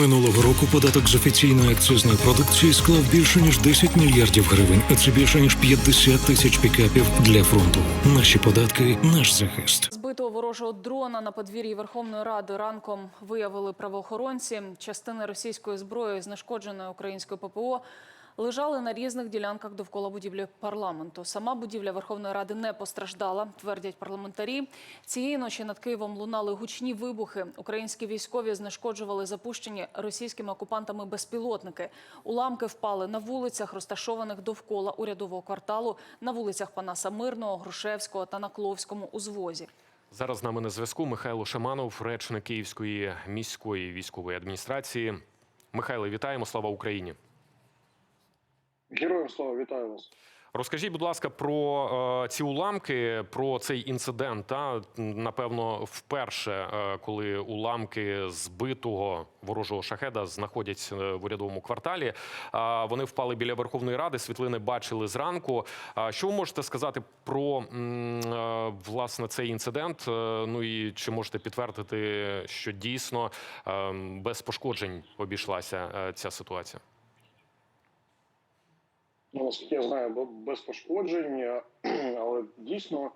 Минулого року податок з офіційної акцизної продукції склав більше ніж 10 мільярдів гривень, а це більше ніж 50 тисяч пікапів для фронту. Наші податки, наш захист. Збитого ворожого дрона на подвір'ї Верховної Ради ранком виявили правоохоронці. Частина російської зброї, знешкодженої українською ППО, лежали на різних ділянках довкола будівлі парламенту. Сама будівля Верховної Ради не постраждала, твердять парламентарі. Цієї ночі над Києвом лунали гучні вибухи. Українські військові знешкоджували запущені російськими окупантами безпілотники. Уламки впали на вулицях, розташованих довкола урядового кварталу, на вулицях Панаса Мирного, Грушевського та на Кловському узвозі. Зараз з нами на зв'язку Михайло Шаманов, речник Київської міської військової адміністрації. Михайло, вітаємо! Слава Україні! Героям слава вітаю вас. Розкажіть, будь ласка, про е, ці уламки, про цей інцидент. Та напевно, вперше, е, коли уламки збитого ворожого шахеда знаходяться е, в урядовому кварталі. А вони впали біля Верховної Ради. Світлини бачили зранку. А що ви можете сказати про е, власне цей інцидент? Е, Ну і чи можете підтвердити, що дійсно е, без пошкоджень обійшлася е, ця ситуація? Ну, наскільки я знаю, без пошкоджень, але дійсно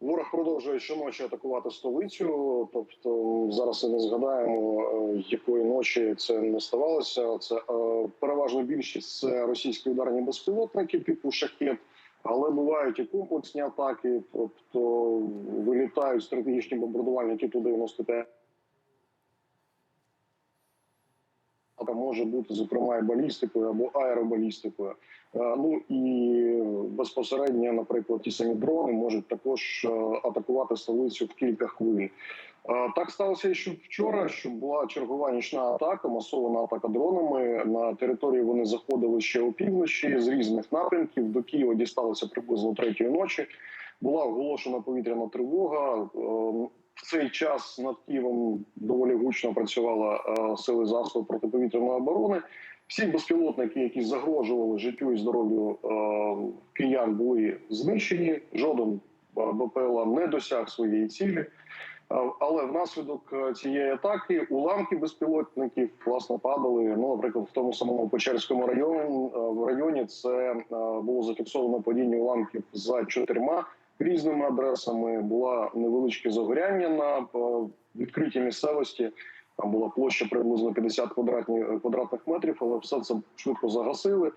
ворог продовжує щоночі атакувати столицю. Тобто зараз і не згадаємо, е, якої ночі це не ставалося. Це е, переважно більшість це російські ударні безпілотники, типу шахет. Але бувають і комплексні атаки, тобто вилітають стратегічні бомбардувальники Ту-95. Атака може бути зокрема і балістикою або аеробалістикою. Е, Ну і безпосередньо, наприклад, ті самі дрони можуть також е, атакувати столицю в кілька хвилин. Е, Так сталося що вчора, що була чергова нічна атака, масована атака дронами. На території вони заходили ще опівночі з різних напрямків. До Києва дісталося приблизно третьої ночі. Була оголошена повітряна тривога. В цей час над Києвом доволі гучно працювала е, сили засобів протиповітряної оборони. Всі безпілотники, які загрожували життю і здоров'ю е, киян, були знищені. Жоден е, БПЛА не досяг своєї цілі. Але внаслідок цієї атаки уламки безпілотників власне падали. Ну, наприклад, в тому самому Печерському районі в районі це було зафіксовано падіння уламків за чотирма різними адресами. Була невеличке загоряння на е, відкритій місцевості. Там була площа приблизно 50 квадратні, квадратних метрів, але все це швидко загасили.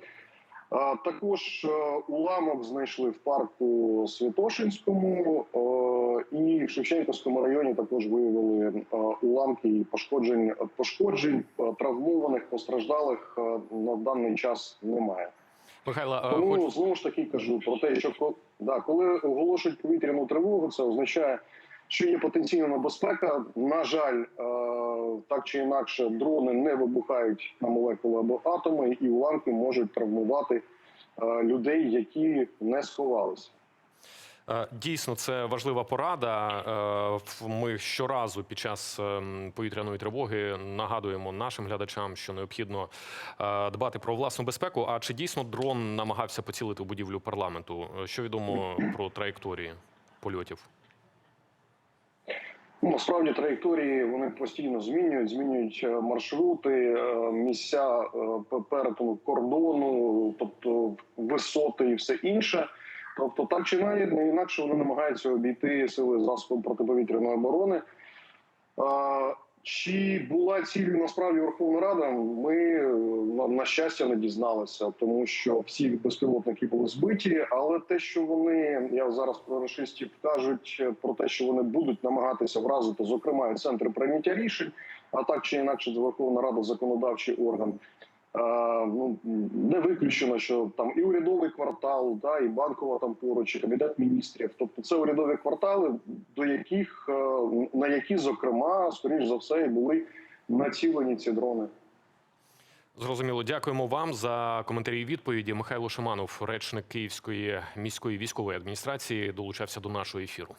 Також е, уламок знайшли в парку Святошинському е, і в Шевченківському районі також виявили е, уламки і пошкоджень, пошкоджень е, травмованих, постраждалих е, на даний час немає. Михайло, е, Тому хоч- знову ж таки кажу про те, що да, коли оголошують повітряну тривогу, це означає, що є потенційна небезпека. На жаль, е, так чи інакше, дрони не вибухають на молекули або атоми, і уламки можуть травмувати е, людей, які не сховалися. Е, Дійсно, це важлива порада. Е, Ми щоразу під час ем, повітряної тривоги нагадуємо нашим глядачам, що необхідно е, дбати про власну безпеку. А чи дійсно дрон намагався поцілити в будівлю парламенту? Що відомо про траєкторії польотів? Ну, насправді траєкторії вони постійно змінюють, змінюють маршрути, місця перетину кордону, тобто висоти і все інше. Тобто, так чи не інакше вони намагаються обійти сили засобів протиповітряної оборони. Чи була ціль насправді Верховна Рада? Ми на, щастя не дізналися, тому що всі безпілотники були збиті. Але те, що вони я зараз про рашистів кажуть про те, що вони будуть намагатися вразити, зокрема, і центри прийняття рішень, а так чи інакше, Верховна Рада законодавчий орган. Ну не виключено, що там і урядовий квартал, да, і банкова там поруч, і кабінет міністрів. Тобто це урядові квартали, до яких е, на які, зокрема, скоріш за все, і були націлені ці дрони. Зрозуміло, дякуємо вам за коментарі і відповіді. Михайло Шиманов, речник Київської міської військової адміністрації, долучався до нашого ефіру.